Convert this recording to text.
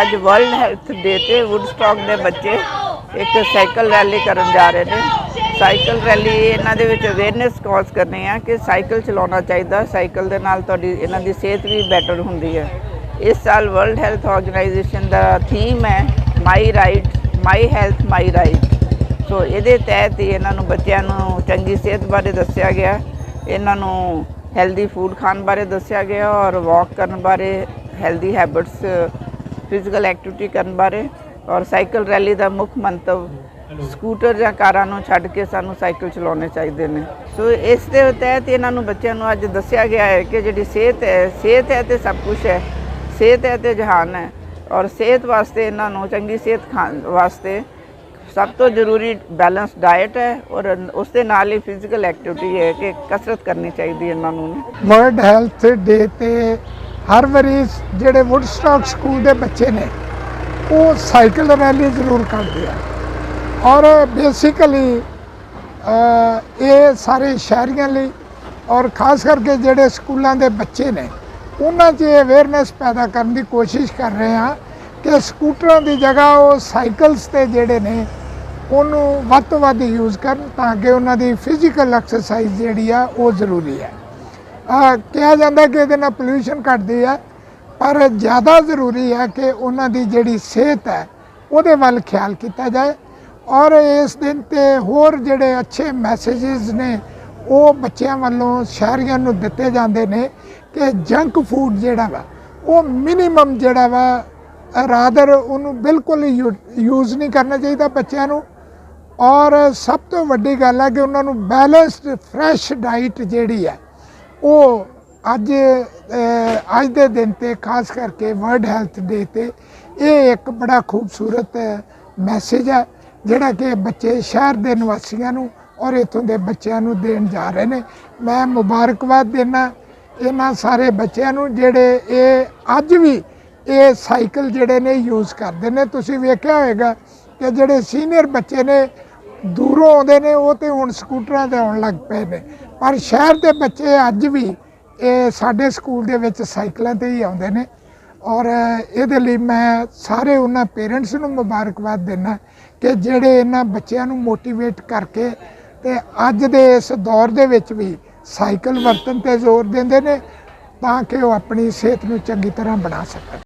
ਅੱਜ world health ਡੇ ਤੇ ਵੁੱਡਸਟਾਕ ਦੇ ਬੱਚੇ ਇੱਕ ਸਾਈਕਲ ਰੈਲੀ ਕਰਨ ਜਾ ਰਹੇ ਨੇ। ਸਾਈਕਲ ਰੈਲੀ ਇਹਨਾਂ ਦੇ ਵਿੱਚ ਅਵੇਅਰਨੈਸ ਕਾਜ਼ ਕਰਨੀ ਆ ਕਿ ਸਾਈਕਲ ਚਲਾਉਣਾ ਚਾਹੀਦਾ। ਸਾਈਕਲ ਦੇ ਨਾਲ ਤੁਹਾਡੀ ਇਹਨਾਂ ਦੀ ਸਿਹਤ ਵੀ ਬੈਟਰ ਹੁੰਦੀ ਹੈ। ਇਸ ਸਾਲ ਵਰਲਡ ਹੈਲਥ ਆਰਗੇਨਾਈਜੇਸ਼ਨ ਦਾ ਥੀਮ ਹੈ my right my health my right so ਇਹਦੇ ਤਹਿਤ ਹੀ ਇਹਨਾਂ ਨੂੰ ਬੱਚਿਆਂ ਨੂੰ ਚੰਗੀ ਸਿਹਤ ਬਾਰੇ ਦੱਸਿਆ ਗਿਆ। ਇਹਨਾਂ ਨੂੰ ਹੈਲਦੀ ਫੂਡ ਖਾਣ ਬਾਰੇ ਦੱਸਿਆ ਗਿਆ ਔਰ ਵਾਕ ਕਰਨ ਬਾਰੇ ਹੈਲਦੀ ਹੈਬਿਟਸ ਫਿਜ਼ੀਕਲ ਐਕਟੀਵਿਟੀ ਕਰਨ ਬਾਰੇ ਔਰ ਸਾਈਕਲ ਰੈਲੀ ਦਾ ਮੁੱਖ ਮੰਤਵ ਸਕੂਟਰ ਜਾਂ ਕਾਰਾਂ ਨੂੰ ਛੱਡ ਕੇ ਸਾਨੂੰ ਸਾਈਕਲ ਚਲਾਉਣੇ ਚਾਹੀਦੇ ਨੇ। ਸੋ ਇਸ ਦੇ ਤਹਿਤ ਇਹਨਾਂ ਨੂੰ ਬੱਚਿਆਂ ਨੂੰ ਅੱਜ ਦੱਸਿਆ ਗਿਆ ਹੈ ਕਿ ਜਿਹੜੀ ਸਿਹਤ ਹੈ ਸਿਹਤ ਹੈ ਤੇ ਸਭ ਕੁਝ ਹੈ। ਸਿਹਤ ਹੈ ਤੇ ਜਹਾਨ ਹੈ ਔਰ ਸਿਹਤ ਵਾਸਤੇ ਇਹਨਾਂ ਨੂੰ ਚੰਗੀ ਸਿਹਤ ਖਾਣ ਵਾਸਤੇ ਸਭ ਤੋਂ ਜ਼ਰੂਰੀ ਬੈਲੈਂਸ ਡਾਈਟ ਹੈ ਔਰ ਉਸ ਦੇ ਨਾਲ ਹੀ ਫਿਜ਼ੀਕਲ ਐਕਟੀਵਿਟੀ ਹੈ ਕਿ ਕਸਰਤ ਕਰਨੀ ਚਾਹੀਦੀ ਹੈ ਇਹਨਾਂ ਨੂੰ। ਵਰਲਡ ਹੈਲਥ ਡੇ ਤੇ ਹਰ ਵਾਰੀ ਜਿਹੜੇ ਵੁੱਡਸਟਾਕ ਸਕੂਲ ਦੇ ਬੱਚੇ ਨੇ, ਉਹ ਸਾਈਕਲ ਰੈਲੀ ਜ਼ਰੂਰ ਕਰਦੇ ਆ। ਔਰ ਬੇਸਿਕਲੀ ਇਹ ਸਾਰੇ ਸ਼ਹਿਰੀਆਂ ਲਈ ਔਰ ਖਾਸ ਕਰਕੇ ਜਿਹੜੇ ਸਕੂਲਾਂ ਦੇ ਬੱਚੇ ਨੇ, ਉਹਨਾਂ 'ਚ ਅਵੇਅਰਨੈਸ ਪੈਦਾ ਕਰਨ ਦੀ ਕੋਸ਼ਿਸ਼ ਕਰ ਰਹੇ ਆ ਕਿ ਸਕੂਟਰਾਂ ਦੀ ਜਗ੍ਹਾ ਉਹ ਸਾਈਕਲਸ ਤੇ ਜਿਹੜੇ ਨੇ, ਉਹਨੂੰ ਵੱਧ ਤੋਂ ਵੱਧ ਯੂਜ਼ ਕਰਨ ਤਾਂ ਕਿ ਉਹਨਾਂ ਦੀ ਫਿਜ਼ੀਕਲ ਐਕਸਰਸਾਈਜ਼ ਜਿਹੜੀ ਆ, ਉਹ ਜ਼ਰੂਰੀ ਹੈ। ਕਿਹਾ ਜਾਂਦਾ ਕਿ ਇਹਦੇ ਨਾਲ ਪੋਲੂਸ਼ਨ ਘਟਦੀ ਹੈ, ਪਰ ਜ਼ਿਆਦਾ ਜ਼ਰੂਰੀ ਹੈ ਕਿ ਉਹਨਾਂ ਦੀ ਜਿਹੜੀ ਸਿਹਤ ਹੈ, ਉਹਦੇ ਵੱਲ ਖਿਆਲ ਕੀਤਾ ਜਾਏ ਔਰ ਇਸ ਦਿਨ ਤੇ ਹੋਰ ਜਿਹੜੇ ਅੱਛੇ ਮੈਸੇजेस ਨੇ, ਉਹ ਬੱਚਿਆਂ ਵੱਲੋਂ ਸ਼ਹਿਰੀਆਂ ਨੂੰ ਦਿੱਤੇ ਜਾਂਦੇ ਨੇ ਕਿ ਜੰਕ ਫੂਡ ਜਿਹੜਾ ਵਾ, ਉਹ ਮਿਨੀਮਮ ਜਿਹੜਾ ਵਾ ਰਾਦਰ ਉਹਨੂੰ ਬਿਲਕੁਲ ਯੂਜ਼ ਨਹੀਂ ਕਰਨਾ ਚਾਹੀਦਾ ਬੱਚਿਆਂ ਨੂੰ ਔਰ ਸਭ ਤੋਂ ਵੱਡੀ ਗੱਲ ਹੈ ਕਿ ਉਹਨਾਂ ਨੂੰ ਬੈਲੈਂਸਡ ਫਰੈਸ਼ ਡਾਈਟ ਜਿਹੜੀ ਹੈ ਉਹ ਅੱਜ ਅੱਜ ਦੇ ਦਿਨ ਤੇ, ਖਾਸ ਕਰਕੇ ਵਰਲਡ ਹੈਲਥ ਡੇ ਤੇ, ਇਹ ਇੱਕ ਬੜਾ ਖੂਬਸੂਰਤ ਮੈਸੇਜ ਹੈ, ਜਿਹੜਾ ਕਿ ਬੱਚੇ ਸ਼ਹਿਰ ਦੇ ਨਿਵਾਸੀਆਂ ਨੂੰ ਔਰ ਇਥੋਂ ਦੇ ਬੱਚਿਆਂ ਨੂੰ ਦੇਣ ਜਾ ਰਹੇ ਨੇ। ਮੈਂ ਮੁਬਾਰਕਬਾਦ ਦੇਣਾ ਇਹਨਾਂ ਸਾਰੇ ਬੱਚਿਆਂ ਨੂੰ ਜਿਹੜੇ ਇਹ ਅੱਜ ਵੀ ਇਹ ਸਾਈਕਲ ਜਿਹੜੇ ਨੇ ਯੂਜ਼ ਕਰਦੇ ਨੇ। ਤੁਸੀਂ ਵੇਖਿਆ ਹੋਵੇਗਾ ਕਿ ਜਿਹੜੇ ਸੀਨੀਅਰ ਬੱਚੇ ਨੇ ਦੂਰੋਂ ਆਉਂਦੇ ਨੇ, ਉਹ ਤੇ ਹੁਣ ਸਕੂਟਰਾਂ ਤੇ ਆਉਣ ਲੱਗ ਪਏ ਨੇ। ਪਰ ਸ਼ਹਿਰ ਦੇ ਬੱਚੇ ਅੱਜ ਵੀ ਇਹ ਸਾਡੇ ਸਕੂਲ ਦੇ ਵਿੱਚ ਸਾਈਕਲਾਂ ਤੇ ਹੀ ਆਉਂਦੇ ਨੇ। ਔਰ ਇਹਦੇ ਲਈ ਮੈਂ ਸਾਰੇ ਉਹਨਾਂ ਪੇਰੈਂਟਸ ਨੂੰ ਮੁਬਾਰਕਬਾਦ ਦਿੰਦਾ ਕਿ ਜਿਹੜੇ ਇਹਨਾਂ ਬੱਚਿਆਂ ਨੂੰ ਮੋਟੀਵੇਟ ਕਰਕੇ ਤੇ ਅੱਜ ਦੇ ਇਸ ਦੌਰ ਦੇ ਵਿੱਚ ਵੀ ਸਾਈਕਲ ਵਰਤਨ ਤੇ ਜ਼ੋਰ ਦਿੰਦੇ ਨੇ ਤਾਂ ਕਿ ਉਹ ਆਪਣੀ ਸਿਹਤ ਨੂੰ ਚੰਗੀ ਤਰ੍ਹਾਂ ਬਣਾ ਸਕਣ।